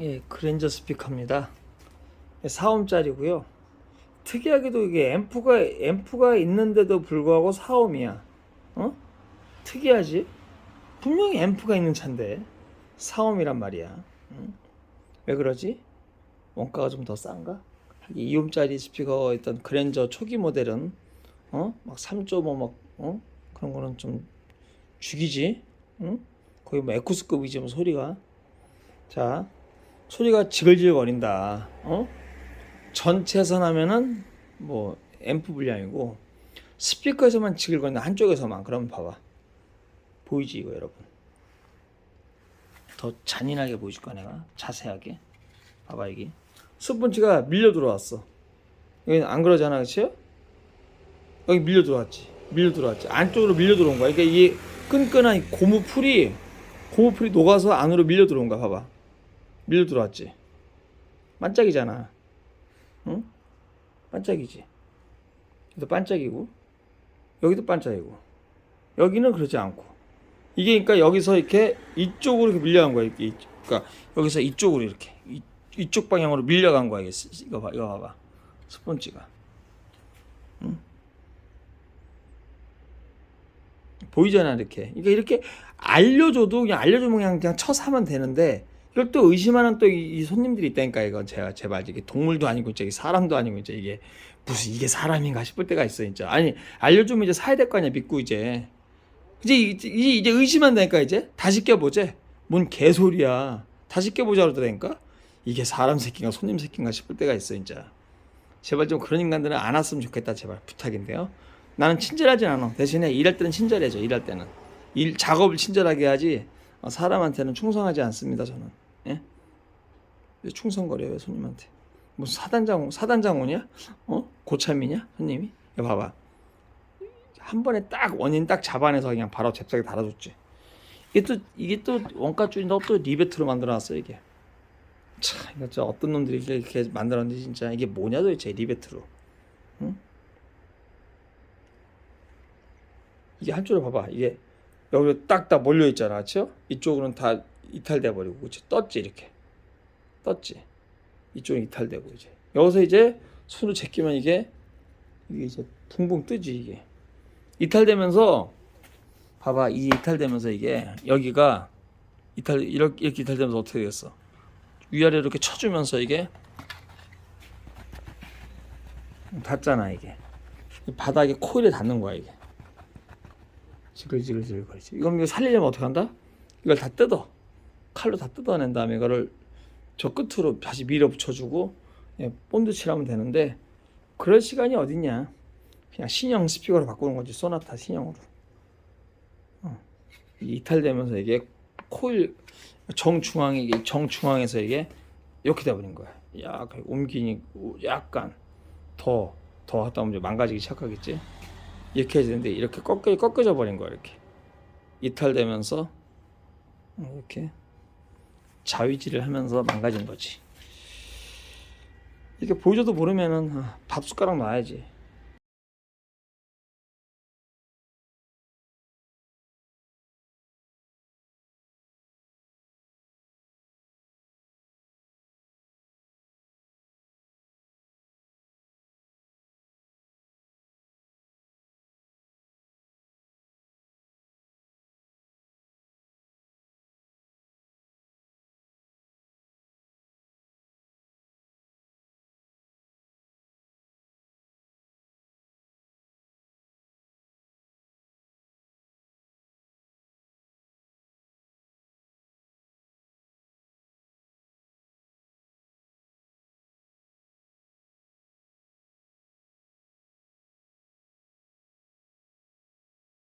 예, 그랜저 스피커입니다. 4옴짜리고요. 특이하게도 이게 앰프가 앰프가 있는데도 불구하고 4옴이야. 어? 특이하지? 분명히 앰프가 있는 차인데 4옴이란 말이야. 응? 왜 그러지? 원가가 좀 더 싼가? 2옴짜리 스피커 있던 그랜저 초기 모델은 어? 막 3.5막 어? 그런 거는 좀 죽이지. 응? 거의 뭐 에쿠스급이지 뭐 소리가. 자, 소리가 지글지글거린다. 어? 전체에서 하면은 뭐 앰프 분량이고 스피커에서만 지글거린다. 한쪽에서만. 그럼 봐봐. 보이지 이거 여러분. 더 잔인하게 보여줄 거야 내가. 자세하게. 봐봐 이게. 스펀지가 밀려 들어왔어. 여기는 안 그러잖아, 그치? 여기 밀려 들어왔지. 밀려 들어왔지. 안쪽으로 밀려 들어온 거야. 그러니까 이게 끈끈한 이 고무풀이 고무풀이 녹아서 안으로 밀려 들어온 거야. 봐봐. 밀려 들어왔지. 반짝이잖아. 응? 반짝이지. 여기도 반짝이고 여기도 반짝이고 여기는 그러지 않고 이게 그러니까 여기서 이렇게 이쪽으로 이렇게 밀려간 거야. 이렇게. 그러니까 여기서 이쪽으로 이렇게 이, 이쪽 방향으로 밀려간 거야. 이거 봐, 이거 봐봐. 스폰지가. 응? 보이잖아 이렇게. 그러니까 이렇게 알려줘도 그냥 알려주면 그냥 그냥 쳐서 하면 되는데 이걸 또 의심하는 또 이 손님들이 있다니까 이건 제가 제발 이게 동물도 아니고 저기 사람도 아니고 이제 이게 무슨 이게 사람인가 싶을 때가 있어 진짜. 아니 알려주면 이제 사야 될 거 아니야 믿고 이제. 이제 이제, 이제 의심한다니까 이제 다시 껴보재. 뭔 개소리야. 다시 껴보자 그러더라니까. 이게 사람 새끼인가 손님 새끼인가 싶을 때가 있어 진짜. 제발 좀 그런 인간들은 안 왔으면 좋겠다 제발 부탁인데요. 나는 친절하진 않아. 대신에 일할 때는 친절해져. 일할 때는 일 작업을 친절하게 하지 어, 사람한테는 충성하지 않습니다. 저는. 예? 왜 충성거려요 왜 손님한테? 무슨 사단장 사단장원이야? 어? 고참이냐 손님이? 이거 봐봐. 한 번에 딱 원인 딱 잡아내서 그냥 바로 잽싸게 달아줬지. 이게 또 이게 또 원가 줄인데 또 리베트로 만들어놨어 이게. 참 이거 진짜 어떤 놈들이 이렇게, 만들었는지 진짜 이게 뭐냐 도대체 리베트로. 응? 이게 한쪽으로 봐봐 이게 여기 딱딱 몰려 있잖아, 그렇죠? 이쪽으로는 다 이탈돼 버리고, 그렇지? 떴지 이렇게, 떴지. 이쪽은 이탈되고 이제 여기서 이제 손을 제끼면 이게 이게 이제 붕붕 뜨지 이게 이탈되면서 봐봐 이 이탈되면서 이게 여기가 이탈 이렇게 이렇게 이탈되면서 어떻게 되겠어? 위아래 이렇게 쳐주면서 이게 닿잖아 이게 바닥에 코일에 닿는 거야 이게 지글지글지글 거리지 이건 이거 살리려면 어떻게 한다? 이걸 다 뜯어 칼로 다 뜯어낸 다음에 이거를 저 끝으로 다시 밀어 붙여주고 예, 본드 칠하면 되는데 그럴 시간이 어딨냐? 그냥 신형 스피커로 바꾸는 거지 소나타 신형으로. 어. 이탈되면서 이게 코일 정중앙에 이게 정중앙에서 이게 이렇게 돼버린 거야. 야 옮기니 약간 더 더 하다 보면 망가지기 시작하겠지? 이렇게 해야 되는데 이렇게 꺾여 꺾여져 버린 거야 이렇게. 이탈되면서 어, 이렇게 자위질을 하면서 망가진 거지. 이렇게 보여줘도 모르면은 아, 밥 숟가락 놔야지.